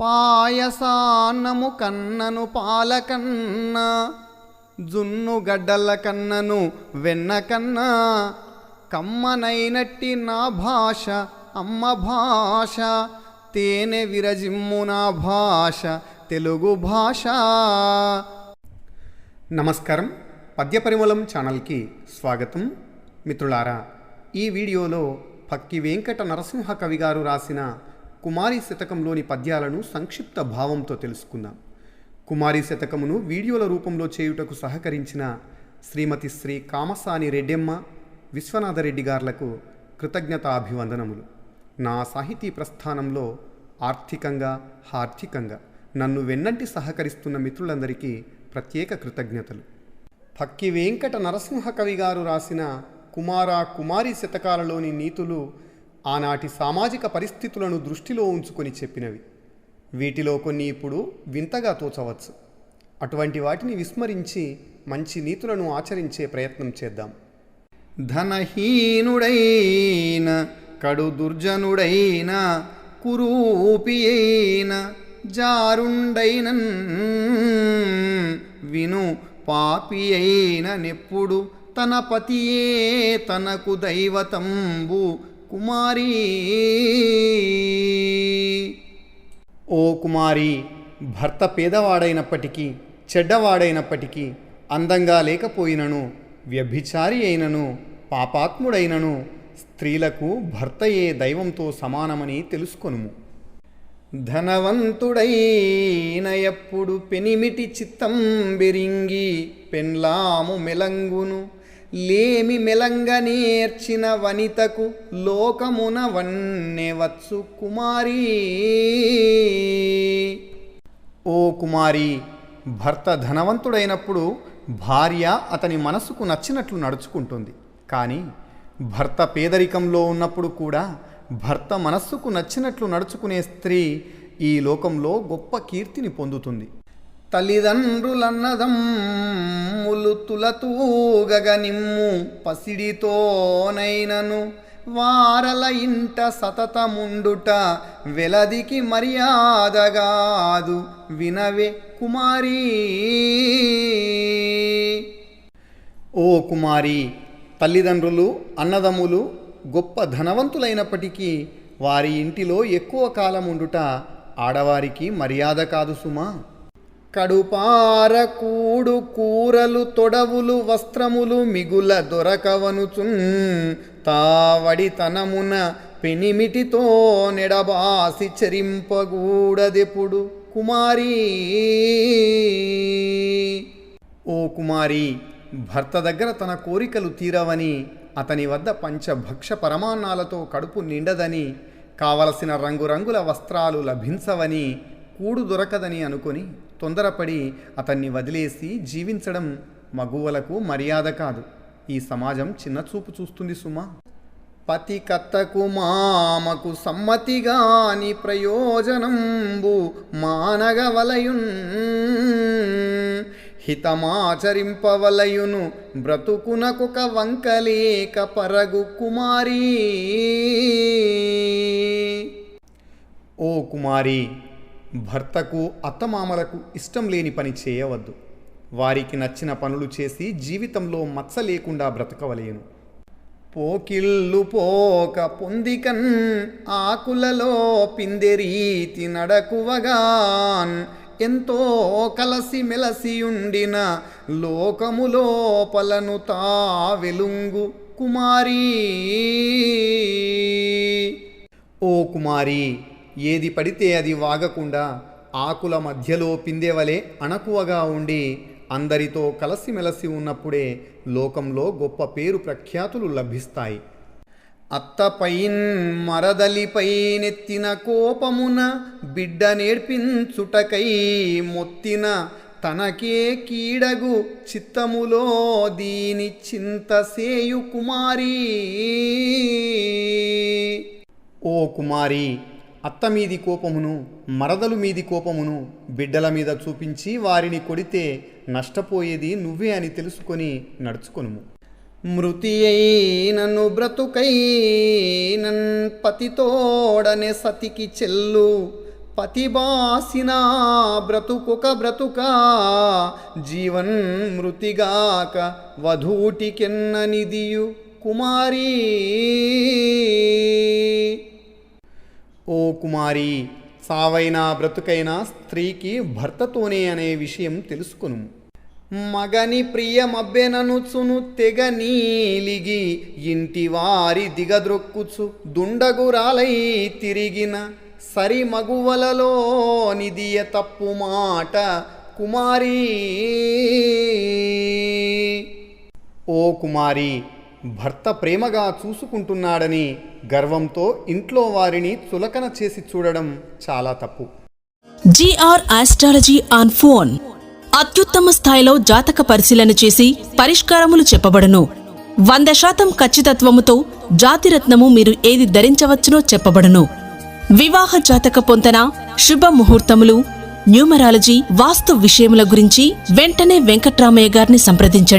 పాయసాన్నము కన్నను పాలకన్న జున్ను గడ్డల కన్నను వెన్నకన్నా కమ్మనైనట్టి నా భాష అమ్మ భాష తేనె విరజిమ్ము నా భాష తెలుగు భాష. నమస్కారం. పద్యపరిమళం ఛానల్కి స్వాగతం. మిత్రులారా ఈ వీడియోలో పక్కి వెంకట నరసింహ కవి గారు రాసిన కుమారి శతకంలోని పద్యాలను సంక్షిప్త భావంతో తెలుసుకుందాం. కుమారి శతకమును వీడియోల రూపంలో చేయుటకు సహకరించిన శ్రీమతి శ్రీ కామసాని రెడ్డెమ్మ విశ్వనాథరెడ్డి గార్లకు కృతజ్ఞతాభివందనములు. నా సాహితీ ప్రస్థానంలో ఆర్థికంగా హార్థికంగా నన్ను వెన్నంటి సహకరిస్తున్న మిత్రులందరికీ ప్రత్యేక కృతజ్ఞతలు. పక్కి వెంకట నరసింహ కవి గారు రాసిన కుమార కుమారి శతకాలలోని నీతులు ఆనాటి సామాజిక పరిస్థితులను దృష్టిలో ఉంచుకొని చెప్పినవి. వీటిలో కొన్ని ఇప్పుడు వింతగా తోచవచ్చు. అటువంటి వాటిని విస్మరించి మంచి నీతులను ఆచరించే ప్రయత్నం చేద్దాం. ధనహీనుడైన కడు దుర్జనుడైన కురూపి అయిన జారుండైనన్ విను పాపి అయిన నెప్పుడు తన పతియే తనకు దైవతంబు కుమారీ. ఓ కుమారి భర్త పేదవాడైనప్పటికీ చెడ్డవాడైనప్పటికీ అందంగా లేకపోయినను వ్యభిచారి అయినను పాపాత్ముడైనను స్త్రీలకు భర్తయే దైవంతో సమానమని తెలుసుకొనుము. ధనవంతుడైన ఎప్పుడు పెనిమిటి చిత్తం బెరింగి పెన్లాము మెలంగును. లేమి మెలంగ నేర్చిన వనితకు లోకమున వన్నెవచ్చు కుమారి. ఓ కుమారి భర్త ధనవంతుడైనప్పుడు భార్య అతని మనసుకు నచ్చినట్లు నడుచుకుంటుంది. కానీ భర్త పేదరికంలో ఉన్నప్పుడు కూడా భర్త మనస్సుకు నచ్చినట్లు నడుచుకునే స్త్రీ ఈ లోకంలో గొప్ప కీర్తిని పొందుతుంది. తల్లిదండ్రులన్నదమ్ములు తులతూగగ నిమ్ము పసిడితోనైనను వారల ఇంట సతతముండుట వెలదికి మర్యాదగాదు వినవే కుమారీ. ఓ కుమారి తల్లిదండ్రులు అన్నదమ్ములు గొప్ప ధనవంతులైనప్పటికీ వారి ఇంటిలో ఎక్కువ కాలం ఉండుట ఆడవారికి మర్యాద కాదు సుమా. కడుపార కూడు కూరలు తొడవులు వస్త్రములు మిగుల దొరకవనుచున్ తావడితనమున పెనిమిటితో నెడబాసి చరింపగూడదెప్పుడు కుమారీ. ఓ కుమారి భర్త దగ్గర తన కోరికలు తీరవని అతని వద్ద పంచభక్ష పరమాన్నాలతో కడుపు నిండదని కావలసిన రంగురంగుల వస్త్రాలు లభించవని కూడు దొరకదని అనుకొని తొందరపడి అతన్ని వదిలేసి జీవించడం మగువలకు మర్యాద కాదు. ఈ సమాజం చిన్నచూపు చూస్తుంది సుమా. పతి కత్తకు మామకు సమ్మతిగాని ప్రయోజనంబు మానగవలయున్. హితమాచరింపవలయును బ్రతుకునకొక వంకలేక పరగు కుమారీ. ఓ కుమారి భర్తకు అత్తమామలకు ఇష్టం లేని పని చేయవద్దు. వారికి నచ్చిన పనులు చేసి జీవితంలో మచ్చ లేకుండా బ్రతకవలేను. పోకిళ్ళు పోక పొందికన్ ఆకులలో పిందెరీతి నడకువగాన్ ఎంతో కలసి మెలసి ఉండిన లోకములోపలను తా వెలుంగు కుమారీ. ఓ కుమారి ఏది పడితే అది వాగకుండా ఆకుల మధ్యలో పిందెవలే అణకువగా ఉండి అందరితో కలసిమెలసి ఉన్నప్పుడే లోకంలో గొప్ప పేరు ప్రఖ్యాతులు లభిస్తాయి. అత్తపైన్ మరదలిపై నెత్తిన కోపమున బిడ్డ నేర్పించుటకై మొత్తిన తనకే కీడగు చిత్తములో దీని చింతసేయు కుమారీ. ఓ కుమారి అత్త మీది కోపమును మరదలు మీది కోపమును బిడ్డల మీద చూపించి వారిని కొడితే నష్టపోయేది నువ్వే అని తెలుసుకొని నడుచుకొనుము. మృతి నన్ను బ్రతుకై నన్ పతితోడనే సతికి చెల్లు. పతిబాసిన బ్రతుకొక బ్రతుక జీవన్ మృతిగాక వధూటికెన్ననిదియు కుమారీ. ఓ కుమారి సావైనా బ్రతుకైనా స్త్రీకి భర్తతోనే అనే విషయం తెలుసుకును. మగని ప్రియమబ్బెననుచును తెగ నీలిగి ఇంటి వారి దిగద్రొక్కుచు దుండగురాలై తిరిగిన సరి మగువలలో నిదియ తప్పు మాట కుమారీ. ఓ కుమారి భర్త ప్రేమగా చూసుకుంటున్నాడని గర్వంతో ఇంట్లో వారిని చులకన చేసి చూడడం చాలా తప్పు. GR astrology on phone. అత్యుత్తమ స్థాయిలో జాతక పరిశీలన చేసి పరిష్కారములు చెప్పబడును. వంద శాతం ఖచ్చితత్వముతో జాతిరత్నము మీరు ఏది ధరించవచ్చునో చెప్పబడును. వివాహ జాతక పొంతన శుభ ముహూర్తములు న్యూమరాలజీ వాస్తు విషయముల గురించి వెంటనే వెంకట్రామయ్య గారిని సంప్రదించండి.